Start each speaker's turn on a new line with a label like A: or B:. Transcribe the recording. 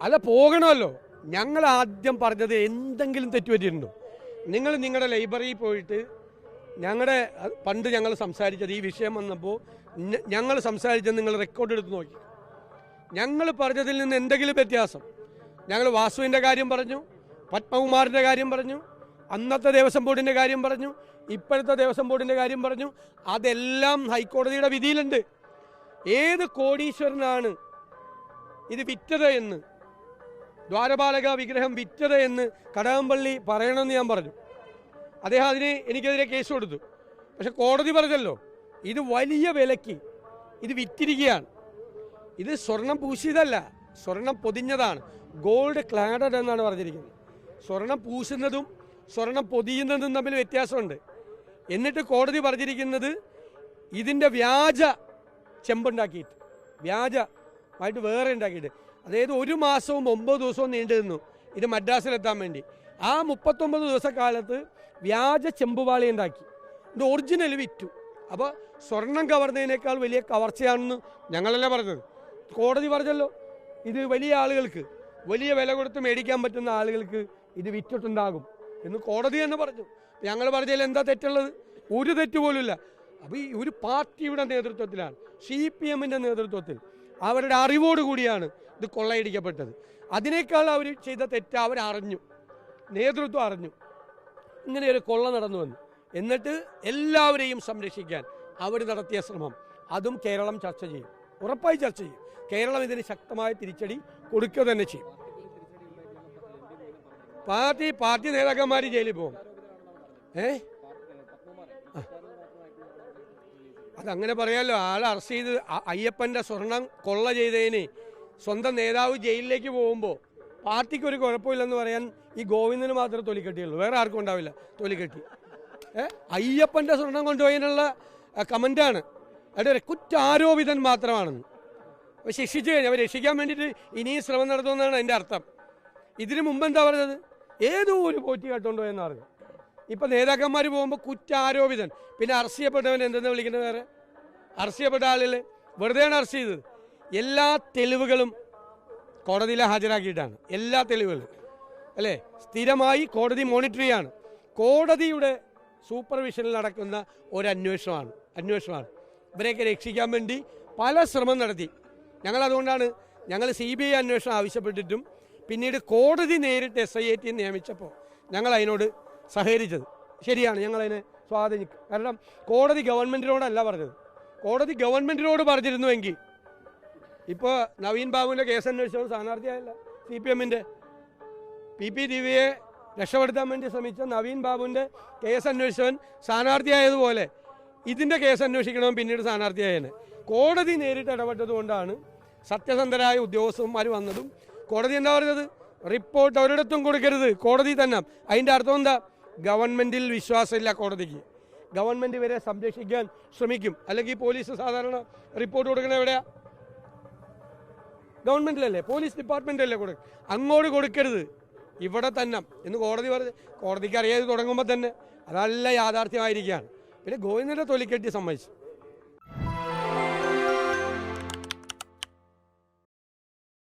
A: അല്ല പോകണമല്ലോ. ഞങ്ങൾ ആദ്യം പറഞ്ഞത് എന്തെങ്കിലും തെറ്റുപറ്റിയിട്ടുണ്ടോ നിങ്ങൾ നിങ്ങളുടെ ലൈബ്രറിയിൽ പോയിട്ട് ഞങ്ങളുടെ പണ്ട് ഞങ്ങൾ സംസാരിച്ചത് ഈ വിഷയം വന്നപ്പോൾ ഞങ്ങൾ സംസാരിച്ചത് നിങ്ങൾ റെക്കോർഡ് എടുത്ത് നോക്കി. ഞങ്ങൾ പറഞ്ഞതിൽ നിന്ന് എന്തെങ്കിലും വ്യത്യാസം? ഞങ്ങൾ വാസുവിന്റെ കാര്യം പറഞ്ഞു പത്മകുമാറിന്റെ കാര്യം പറഞ്ഞു അന്നത്തെ ദേവസ്വം ബോർഡിന്റെ കാര്യം പറഞ്ഞു ഇപ്പോഴത്തെ ദേവസ്വം ബോർഡിന്റെ കാര്യം പറഞ്ഞു അതെല്ലാം ഹൈക്കോടതിയുടെ വിധിയിലുണ്ട്. ഏത് കോടീശ്വരനാണ് ഇത് വിറ്റത് എന്ന് ദ്വാരപാലക വിഗ്രഹം വിറ്റത് എന്ന് കടകംപള്ളി പറയണമെന്ന് ഞാൻ പറഞ്ഞു. അദ്ദേഹം അതിന് എനിക്കെതിരെ കേസ് കൊടുത്തു. പക്ഷെ കോടതി പറഞ്ഞല്ലോ ഇത് വലിയ വിലയ്ക്ക് ഇത് വിറ്റിരിക്കുകയാണ്. ഇത് സ്വർണം പൂശിയതല്ല സ്വർണം പൊതിഞ്ഞതാണ്. ഗോൾഡ് ക്ലാഡഡ് എന്നാണ് പറഞ്ഞിരിക്കുന്നത്. സ്വർണം പൂശുന്നതും സ്വർണം പൊതിയുന്നതും തമ്മിൽ വ്യത്യാസമുണ്ട്. എന്നിട്ട് കോടതി പറഞ്ഞിരിക്കുന്നത് ഇതിന്റെ വ്യാജ ചെമ്പുണ്ടാക്കിയിട്ട് വ്യാജമായിട്ട് വേറെ ഉണ്ടാക്കിയിട്ട്. അതായത് ഒരു മാസവും ഒമ്പത് ദിവസവും നീണ്ടു നിന്നു. ഇത് മദ്രാസിലെത്താൻ വേണ്ടി. ആ മുപ്പത്തൊമ്പത് ദിവസക്കാലത്ത് വ്യാജ ചെമ്പുപാളി ഉണ്ടാക്കി. ഇത് ഒറിജിനൽ വിറ്റു. അപ്പോൾ സ്വർണം കവർന്നതിനേക്കാൾ വലിയ കവർച്ചയാണെന്ന് ഞങ്ങളല്ലേ പറഞ്ഞത്. കോടതി പറഞ്ഞല്ലോ ഇത് വലിയ ആളുകൾക്ക് വലിയ വില കൊടുത്ത് മേടിക്കാൻ പറ്റുന്ന ആളുകൾക്ക് ഇത് വിറ്റിട്ടുണ്ടാകും എന്ന് കോടതി തന്നെ പറഞ്ഞു. ഞങ്ങൾ പറഞ്ഞതിൽ എന്താ തെറ്റുള്ളത്? ഒരു തെറ്റ് പോലുമില്ല. അപ്പോൾ ഈ ഒരു പാർട്ടിയുടെ നേതൃത്വത്തിലാണ് സി പി എമ്മിന്റെ നേതൃത്വത്തിൽ അവരുടെ അറിവോട് കൂടിയാണ് ഇത് കൊള്ളയടിക്കപ്പെട്ടത്. അതിനേക്കാൾ അവർ ചെയ്ത തെറ്റ് അവരറിഞ്ഞു നേതൃത്വം അറിഞ്ഞു. ഇങ്ങനെ ഒരു കൊള്ള നടന്നു വന്നു. എന്നിട്ട് എല്ലാവരെയും സംരക്ഷിക്കാൻ അവർ നടത്തിയ ശ്രമം. അതും കേരളം ചർച്ച ചെയ്യും. ഉറപ്പായി ചർച്ച ചെയ്യും. കേരളം ഇതിന് ശക്തമായ തിരിച്ചടി കൊടുക്കുക തന്നെ ചെയ്യും. പാർട്ടി പാർട്ടി നേതാക്കന്മാർ ജയിലിൽ പോകും. ഏ? അതങ്ങനെ പറയാമല്ലോ ആൾ അറസ്റ്റ് ചെയ്ത് അയ്യപ്പന്റെ സ്വർണം കൊള്ള ചെയ്തതിന് സ്വന്തം നേതാവ് ജയിലിലേക്ക് പോകുമ്പോൾ പാർട്ടിക്ക് ഒരു കുഴപ്പമില്ലെന്ന് പറയാൻ ഈ ഗോവിന്ദന് മാത്രമേ തൊലിക്കെട്ടിയുള്ളൂ. വേറെ ആർക്കും ഉണ്ടാവില്ല തൊലിക്കെട്ടി. ഏ? അയ്യപ്പന്റെ സ്വർണം കൊണ്ടുപോയതിനുള്ള കമന്റാണ് അവിടെ കുറ്റാരോപിതൻ മാത്രമാണെന്ന്. അപ്പോൾ ശിക്ഷിച്ചു കഴിഞ്ഞാൽ രക്ഷിക്കാൻ വേണ്ടിയിട്ട് ഇനിയും ശ്രമം നടത്തുമെന്നാണ് അതിന്റെ അർത്ഥം. ഇതിനു മുമ്പ് എന്താ പറഞ്ഞത്? ഏതോ ഒരു പോറ്റി കേട്ടോണ്ട് പോയെന്ന് പറഞ്ഞു ഇപ്പം നേതാക്കന്മാർ പോകുമ്പോൾ കുറ്റാരോപിതൻ. പിന്നെ അറസ്റ്റ് ചെയ്യപ്പെട്ടവൻ എന്തെന്ന് വിളിക്കുന്നത് വേറെ? അറസ്റ്റ് ചെയ്യപ്പെട്ട ആളിൽ വെറുതെയാണ് അറസ്റ്റ് ചെയ്തത്. എല്ലാ തെളിവുകളും കോടതിയിൽ ഹാജരാക്കിയിട്ടാണ്. എല്ലാ തെളിവുകളും. അല്ലേ? സ്ഥിരമായി കോടതി മോണിറ്റർ ചെയ്യാണ്. കോടതിയുടെ സൂപ്പർവിഷനിൽ നടക്കുന്ന ഒരു അന്വേഷണമാണ്. അന്വേഷണമാണ് ഇവരെയൊക്കെ രക്ഷിക്കാൻ വേണ്ടി പല ശ്രമം നടത്തി. ഞങ്ങൾ അതുകൊണ്ടാണ് ഞങ്ങൾ സി ബി ഐ അന്വേഷണം ആവശ്യപ്പെട്ടിട്ടും പിന്നീട് കോടതി നേരിട്ട് എസ് ഐ ടി നിയമിച്ചപ്പോൾ ഞങ്ങൾ അതിനോട് സഹകരിച്ചത്. ശരിയാണ്. ഞങ്ങളതിനെ സ്വാധീനിക്കും. കാരണം കോടതി ഗവൺമെന്റിനോടല്ല പറഞ്ഞത്. കോടതി ഗവൺമെന്റിനോട് പറഞ്ഞിരുന്നുവെങ്കിൽ ഇപ്പോൾ നവീൻ ബാബുവിന്റെ കേസ് അന്വേഷിച്ചവർ സ്ഥാനാർത്ഥിയായല്ല സി പി എമ്മിന്റെ പി പി ദിവ്യയെ രക്ഷപ്പെടുത്താൻ വേണ്ടി ശ്രമിച്ച നവീൻ ബാബുവിന്റെ കേസ് അന്വേഷിച്ചവൻ സ്ഥാനാർത്ഥിയായതുപോലെ ഇതിന്റെ കേസ് അന്വേഷിക്കണമെന്ന് പിന്നീട് സ്ഥാനാർത്ഥിയായാണ് കോടതി നേരിട്ട് ഇടപെട്ടതുകൊണ്ടാണ് സത്യസന്ധരായ ഉദ്യോഗസ്ഥന്മാർ വന്നതും കോടതി എന്താ പറഞ്ഞത്? റിപ്പോർട്ട് ഒരിടത്തും കൊടുക്കരുത്. കോടതി തന്നെ. അതിന്റെ അർത്ഥം എന്താ? ഗവൺമെന്റിൽ വിശ്വാസമില്ല കോടതിക്ക്. ഗവൺമെന്റ് ഇവരെ സംരക്ഷിക്കാൻ ശ്രമിക്കും. അല്ലെങ്കിൽ പോലീസ് സാധാരണ റിപ്പോർട്ട് കൊടുക്കണ എവിടെയാ? ഗവൺമെന്റിലല്ലേ? പോലീസ് ഡിപ്പാർട്ട്മെന്റല്ലേ കൊടുക്കും അങ്ങോട്ട് കൊടുക്കരുത്. ഇവിടെ തന്നെ. എന്ന് കോടതി പറഞ്ഞ് കോടതിക്ക് അറിയാതെ തുടങ്ങുമ്പോൾ തന്നെ അതല്ല യാഥാർത്ഥ്യമായിരിക്കുകയാണ്. പിന്നെ ഗോവിന്ദന്റെ തൊലിക്കെട്ടി സമ്മതിച്ചു